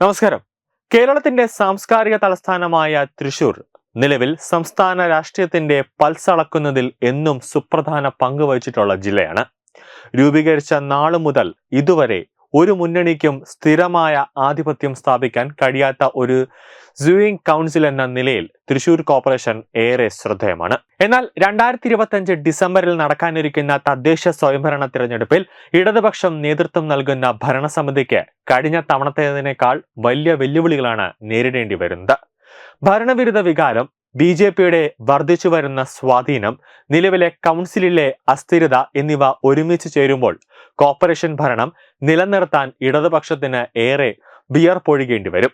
നമസ്കാരം. കേരളത്തിന്റെ സാംസ്കാരിക തലസ്ഥാനമായ തൃശൂർ നിലവിൽ സംസ്ഥാന രാഷ്ട്രീയത്തിന്റെ പൾസളക്കുന്നതിൽ എന്നും സുപ്രധാന പങ്ക് വഹിച്ചിട്ടുള്ള ജില്ലയാണ്. രൂപീകരിച്ച നാളു മുതൽ ഇതുവരെ ഒരു മുന്നണിക്കും സ്ഥിരമായ ആധിപത്യം സ്ഥാപിക്കാൻ കഴിയാത്ത ഒരു സൂയിങ് കൗൺസിൽ എന്ന നിലയിൽ തൃശൂർ കോർപ്പറേഷൻ ഏറെ ശ്രദ്ധേയമാണ്. എന്നാൽ രണ്ടായിരത്തി ഇരുപത്തിയഞ്ച് ഡിസംബറിൽ നടക്കാനിരിക്കുന്ന തദ്ദേശ സ്വയംഭരണ തിരഞ്ഞെടുപ്പിൽ ഇടതുപക്ഷം നേതൃത്വം നൽകുന്ന ഭരണസമിതിക്ക് കഴിഞ്ഞ തവണത്തേതിനേക്കാൾ വലിയ വെല്ലുവിളികളാണ് നേരിടേണ്ടി വരുന്നത്. ഭരണവിരുദ്ധ വികാരം ബി ജെ പിയുടെ വർദ്ധിച്ചു വരുന്ന സ്വാധീനം നിലവിലെ കൗൺസിലിലെ അസ്ഥിരത എന്നിവ ഒരുമിച്ച് ചേരുമ്പോൾ കോർപ്പറേഷൻ ഭരണം നിലനിർത്താൻ ഇടതുപക്ഷത്തിന് ഏറെ ബിയർ പൊഴികേണ്ടി വരും.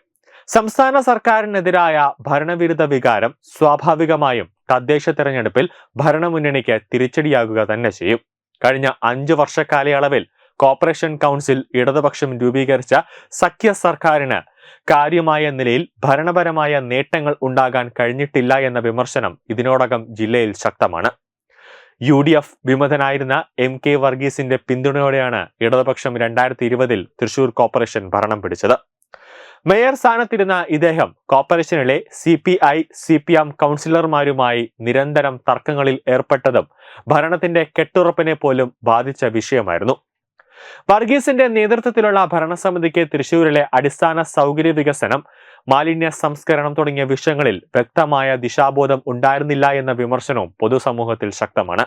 സംസ്ഥാന സർക്കാരിനെതിരായ ഭരണവിരുദ്ധ വികാരം സ്വാഭാവികമായും തദ്ദേശ തെരഞ്ഞെടുപ്പിൽ ഭരണമുന്നണിക്ക് തിരിച്ചടിയാകുക തന്നെ ചെയ്യും. കഴിഞ്ഞ അഞ്ചു വർഷ കാലയളവിൽ കോർപ്പറേഷൻ കൗൺസിൽ ഇടതുപക്ഷം രൂപീകരിച്ച സഖ്യ സർക്കാരിന് കാര്യമായ നിലയിൽ ഭരണപരമായ നേട്ടങ്ങൾ ഉണ്ടാകാൻ കഴിഞ്ഞിട്ടില്ല എന്ന വിമർശനം ഇതിനോടകം ജില്ലയിൽ ശക്തമാണ്. യു ഡി എഫ് വിമതനായിരുന്ന എം കെ വർഗീസിന്റെ പിന്തുണയോടെയാണ് ഇടതുപക്ഷം രണ്ടായിരത്തി ഇരുപതിൽ തൃശൂർ കോർപ്പറേഷൻ ഭരണം പിടിച്ചത്. മേയർ സ്ഥാനത്തിരുന്ന ഇദ്ദേഹം കോർപ്പറേഷനിലെ C P I C P M കൗൺസിലർമാരുമായി നിരന്തരം തർക്കങ്ങളിൽ ഏർപ്പെട്ടതും ഭരണത്തിന്റെ കെട്ടുറപ്പിനെ പോലും ബാധിച്ച വിഷയമായിരുന്നു. വർഗീസിന്റെ നേതൃത്വത്തിലുള്ള ഭരണസമിതിക്ക് തൃശൂരിലെ അടിസ്ഥാന സൗകര്യ വികസനം മാലിന്യ സംസ്കരണം തുടങ്ങിയ വിഷയങ്ങളിൽ വ്യക്തമായ ദിശാബോധം ഉണ്ടായിരുന്നില്ല എന്ന വിമർശനവും പൊതുസമൂഹത്തിൽ ശക്തമാണ്.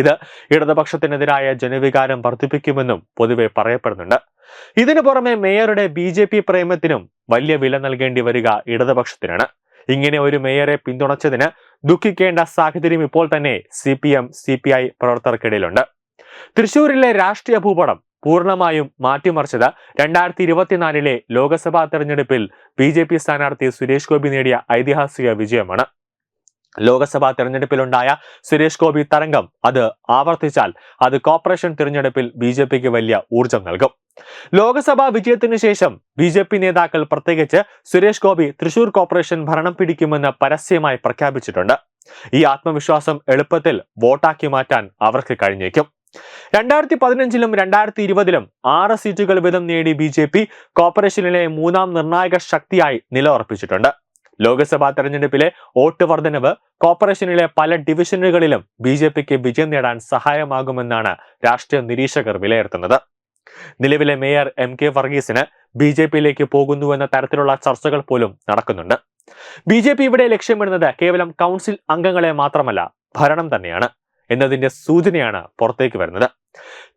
ഇത് ഇടതുപക്ഷത്തിനെതിരായ ജനവികാരം വർദ്ധിപ്പിക്കുമെന്നും പൊതുവെ പറയപ്പെടുന്നുണ്ട്. ഇതിനു പുറമെ മേയറുടെ ബി ജെ പി പ്രേമത്തിനും വലിയ വില നൽകേണ്ടി വരിക ഇടതുപക്ഷത്തിനാണ്. ഇങ്ങനെ ഒരു മേയറെ പിന്തുണച്ചതിന് ദുഃഖിക്കേണ്ട സാഹചര്യം ഇപ്പോൾ തന്നെ C P M C P I പ്രവർത്തകർക്കിടയിലുണ്ട്. തൃശൂരിലെ രാഷ്ട്രീയ ഭൂപടം പൂർണമായും മാറ്റിമറിച്ചത് രണ്ടായിരത്തി ഇരുപത്തിനാലിലെ ലോക്സഭാ തെരഞ്ഞെടുപ്പിൽ ബി ജെ പി സ്ഥാനാർത്ഥി സുരേഷ് ഗോപി നേടിയ ഐതിഹാസിക വിജയമാണ്. ലോക്സഭാ തെരഞ്ഞെടുപ്പിലുണ്ടായ സുരേഷ് ഗോപി തരംഗം അത് ആവർത്തിച്ചാൽ അത് കോർപ്പറേഷൻ തിരഞ്ഞെടുപ്പിൽ ബി ജെ പിക്ക് വലിയ ഊർജം നൽകും. ലോക്സഭാ വിജയത്തിനു ശേഷം ബി ജെ പി നേതാക്കൾ പ്രത്യേകിച്ച് സുരേഷ് ഗോപി തൃശൂർ കോർപ്പറേഷൻ ഭരണം പിടിക്കുമെന്ന് പരസ്യമായി പ്രഖ്യാപിച്ചിട്ടുണ്ട്. ഈ ആത്മവിശ്വാസം എളുപ്പത്തിൽ വോട്ടാക്കി മാറ്റാൻ അവർക്ക് കഴിഞ്ഞേക്കും. രണ്ടായിരത്തി പതിനഞ്ചിലും രണ്ടായിരത്തി ഇരുപതിലും ആറ് സീറ്റുകൾ വീതം നേടി ബി കോർപ്പറേഷനിലെ മൂന്നാം നിർണായക ശക്തിയായി നിലയുറപ്പിച്ചിട്ടുണ്ട്. ലോക്സഭാ തെരഞ്ഞെടുപ്പിലെ വോട്ട് വർധനവ് കോർപ്പറേഷനിലെ പല ഡിവിഷനുകളിലും ബി ജെ പിക്ക് വിജയം നേടാൻ സഹായമാകുമെന്നാണ് രാഷ്ട്രീയ നിരീക്ഷകർ വിലയിരുത്തുന്നത്. നിലവിലെ മേയർ എം കെ വർഗീസിന് ബി ജെ പിയിലേക്ക് പോകുന്നുവെന്ന തരത്തിലുള്ള ചർച്ചകൾ പോലും നടക്കുന്നുണ്ട്. ബി ജെ പി ഇവിടെ ലക്ഷ്യമിടുന്നത് കേവലം കൗൺസിൽ അംഗങ്ങളെ മാത്രമല്ല ഭരണം തന്നെയാണ് എന്നതിന്റെ സൂചനയാണ് പുറത്തേക്ക് വരുന്നത്.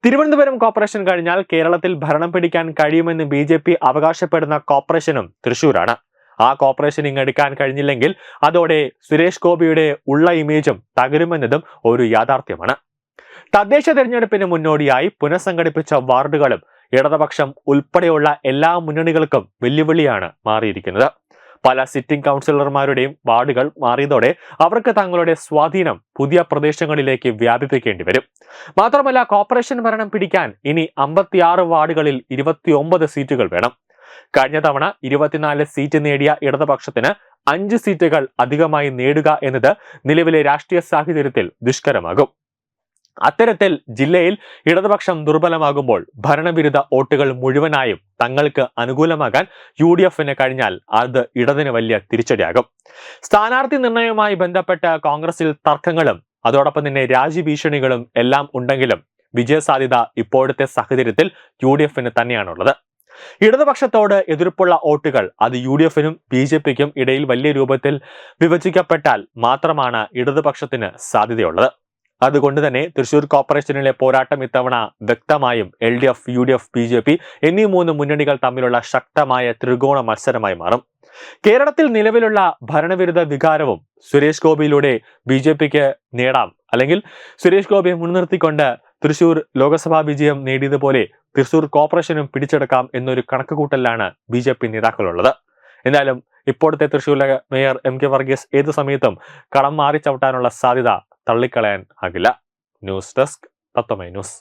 തിരുവനന്തപുരം കോർപ്പറേഷൻ കഴിഞ്ഞാൽ കേരളത്തിൽ ഭരണം പിടിക്കാൻ കഴിയുമെന്ന് ബി അവകാശപ്പെടുന്ന കോർപ്പറേഷനും തൃശൂരാണ് ആ കോർപ്പറേഷൻ ഇങ്ങെടുക്കാൻ കഴിഞ്ഞില്ലെങ്കിൽ അതോടെ സുരേഷ് ഗോപിയുടെ ഉള്ള ഇമേജും തകരുമെന്നതും ഒരു യാഥാർത്ഥ്യമാണ്. തദ്ദേശ തെരഞ്ഞെടുപ്പിന് മുന്നോടിയായി പുനഃസംഘടിപ്പിച്ച വാർഡുകളും ഇടതുപക്ഷം ഉൾപ്പെടെയുള്ള എല്ലാ മുന്നണികൾക്കും വെല്ലുവിളിയാണ് മാറിയിരിക്കുന്നത്. പല സിറ്റിംഗ് കൗൺസിലർമാരുടെയും വാർഡുകൾ മാറിയതോടെ അവർക്ക് തങ്ങളുടെ സ്വാധീനം പുതിയ പ്രദേശങ്ങളിലേക്ക് വ്യാപിപ്പിക്കേണ്ടി വരും. മാത്രമല്ല കോർപ്പറേഷൻ ഭരണം പിടിക്കാൻ ഇനി അമ്പത്തിയാറ് വാർഡുകളിൽ ഇരുപത്തിയൊമ്പത് സീറ്റുകൾ വേണം. കഴിഞ്ഞ തവണ ഇരുപത്തിനാല് സീറ്റ് നേടിയ ഇടതുപക്ഷത്തിന് അഞ്ച് സീറ്റുകൾ അധികമായി നേടുക എന്നത് നിലവിലെ രാഷ്ട്രീയ സാഹചര്യത്തിൽ ദുഷ്കരമാകും. അത്തരത്തിൽ ജില്ലയിൽ ഇടതുപക്ഷം ദുർബലമാകുമ്പോൾ ഭരണവിരുദ്ധ വോട്ടുകൾ മുഴുവനായും തങ്ങൾക്ക് അനുകൂലമാകാൻ യു ഡി എഫിന് കഴിഞ്ഞാൽ അത് ഇടതിന് വലിയ തിരിച്ചടിയാകും. സ്ഥാനാർത്ഥി നിർണയവുമായി ബന്ധപ്പെട്ട കോൺഗ്രസിൽ തർക്കങ്ങളും അതോടൊപ്പം തന്നെ രാജ്യഭീഷണികളും എല്ലാം ഉണ്ടെങ്കിലും വിജയസാധ്യത ഇപ്പോഴത്തെ സാഹചര്യത്തിൽ യു ഡി എഫിന് തന്നെയാണുള്ളത്. ഇടതുപക്ഷത്തോട് എതിർപ്പുള്ള വോട്ടുകൾ അത് യു ഡി എഫിനും ബി ജെ പിക്കും ഇടയിൽ വലിയ രൂപത്തിൽ വിഭജിക്കപ്പെട്ടാൽ മാത്രമാണ് ഇടതുപക്ഷത്തിന് സാധ്യതയുള്ളത്. അതുകൊണ്ട് തന്നെ തൃശൂർ കോർപ്പറേഷനിലെ പോരാട്ടം ഇത്തവണ വ്യക്തമായും L D F U D F B J P എന്നീ മൂന്ന് മുന്നണികൾ തമ്മിലുള്ള ശക്തമായ ത്രികോണ മത്സരമായി മാറും. കേരളത്തിൽ നിലവിലുള്ള ഭരണവിരുദ്ധ വികാരവും സുരേഷ് ഗോപിയിലൂടെ ബി ജെ പിക്ക് നേടാം. അല്ലെങ്കിൽ സുരേഷ് ഗോപിയെ മുൻനിർത്തിക്കൊണ്ട് തൃശൂർ ലോക്സഭാ വിജയം നേടിയതുപോലെ തൃശൂർ കോർപ്പറേഷനും പിടിച്ചെടുക്കാം എന്നൊരു കണക്കുകൂട്ടലാണ് ബി ജെ പി നേതാക്കളുള്ളത്. എന്നാലും ഇപ്പോഴത്തെ തൃശൂരിലെ മേയർ എം കെ വർഗീസ് ഏത് സമയത്തും കടം മാറി ചവിട്ടാനുള്ള സാധ്യത തള്ളിക്കളയാൻ ആകില്ല. News desk Tatwamayi news.